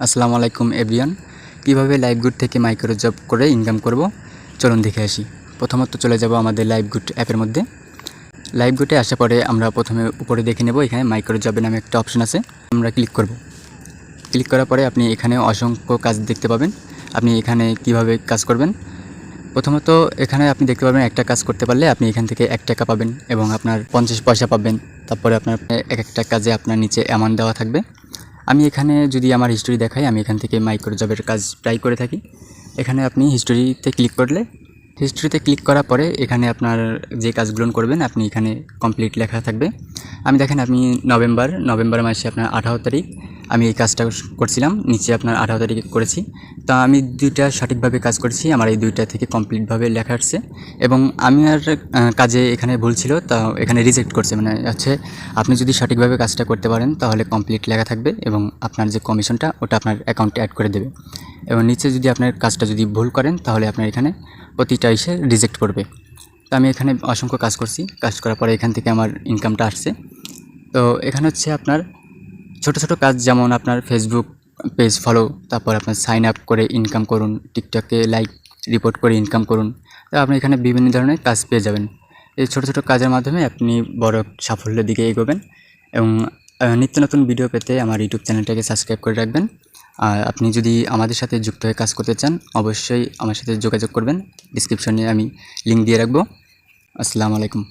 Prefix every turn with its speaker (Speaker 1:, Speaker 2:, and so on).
Speaker 1: আসসালামু আলাইকুম এভরিয়ান কীভাবে লাইভ গুড থেকে মাইক্রো জব করে ইনকাম করব? চলুন দেখে আসি। প্রথমত চলে যাব আমাদের লাইভ গুড অ্যাপের মধ্যে। লাইভ গুডে আসার পরে আমরা প্রথমে উপরে দেখে নেব, এখানে মাইক্রো জবের নামে একটা অপশন আছে। আমরা ক্লিক করব। ক্লিক করার পরে আপনি এখানে অসংখ্য কাজ দেখতে পাবেন। আপনি এখানে কীভাবে কাজ করবেন? প্রথমত এখানে আপনি দেখতে পাবেন একটা কাজ করতে পারলে আপনি এখান থেকে এক টাকা পাবেন এবং আপনার পঞ্চাশ পয়সা পাবেন। তারপরে আপনার এক একটা কাজে আপনার নিচে অ্যামাউন্ট দেওয়া থাকবে। আমি এখানে যদি আমার হিস্টোরি দেখাই, আমি এখান থেকে মাইক্রো জবের কাজ ট্রাই করে থাকি। এখানে আপনি হিস্টোরিতে ক্লিক করলে হিস্টোরিতে ক্লিক করার পরে এখানে আপনার যে কাজগুলো করবেন, আপনি এখানে কমপ্লিট লেখা থাকবে। আমি দেখেন, আপনি নভেম্বর নভেম্বর মাসে আপনার আঠারো তারিখ। আমি এই কাজটা করছিলাম, নিচে আপনার আঠারো তারিখে করেছি। তা আমি দুইটা সঠিকভাবে কাজ করেছি, আমার এই দুইটা থেকে কমপ্লিটভাবে লেখা আসছে। এবং আমি আর কাজে এখানে ভুল ছিল, তা এখানে রিজেক্ট করছে। মানে হচ্ছে, আপনি যদি সঠিকভাবে কাজটা করতে পারেন, তাহলে কমপ্লিট লেখা থাকবে এবং আপনার যে কমিশনটা, ওটা আপনার অ্যাকাউন্টে অ্যাড করে দেবে। এবং নিচে যদি আপনার কাজটা যদি ভুল করেন, তাহলে আপনার এখানে প্রতিটা এসে রিজেক্ট করবে। তো আমি এখানে অসংখ্য কাজ করছি। কাজ করার পরে এখান থেকে আমার ইনকামটা আসছে। তো এখানে হচ্ছে আপনার ছোট ছোট কাজ যেমন আপনার ফেসবুক পেজ ফলো তারপর আপনার সাইন আপ করে ইনকাম করুন টিকটকে লাইক রিপোর্ট করে ইনকাম করুন, তো আপনি এখানে বিভিন্ন ধরনের কাজ পেয়ে যাবেন। এই ছোট ছোট কাজের মাধ্যমে আপনি বড় সাফল্যের দিকে এগোবেন এবং নিত্য নতুন ভিডিও পেতে আমার ইউটিউব চ্যানেলটাকে সাবস্ক্রাইব করে রাখবেন। আর আপনি যদি আমাদের সাথে যুক্ত হয়ে কাজ করতে চান, অবশ্যই আমার সাথে যোগাযোগ করবেন। ডিসক্রিপশনে আমি লিঙ্ক দিয়ে রাখব। আসসালামু আলাইকুম।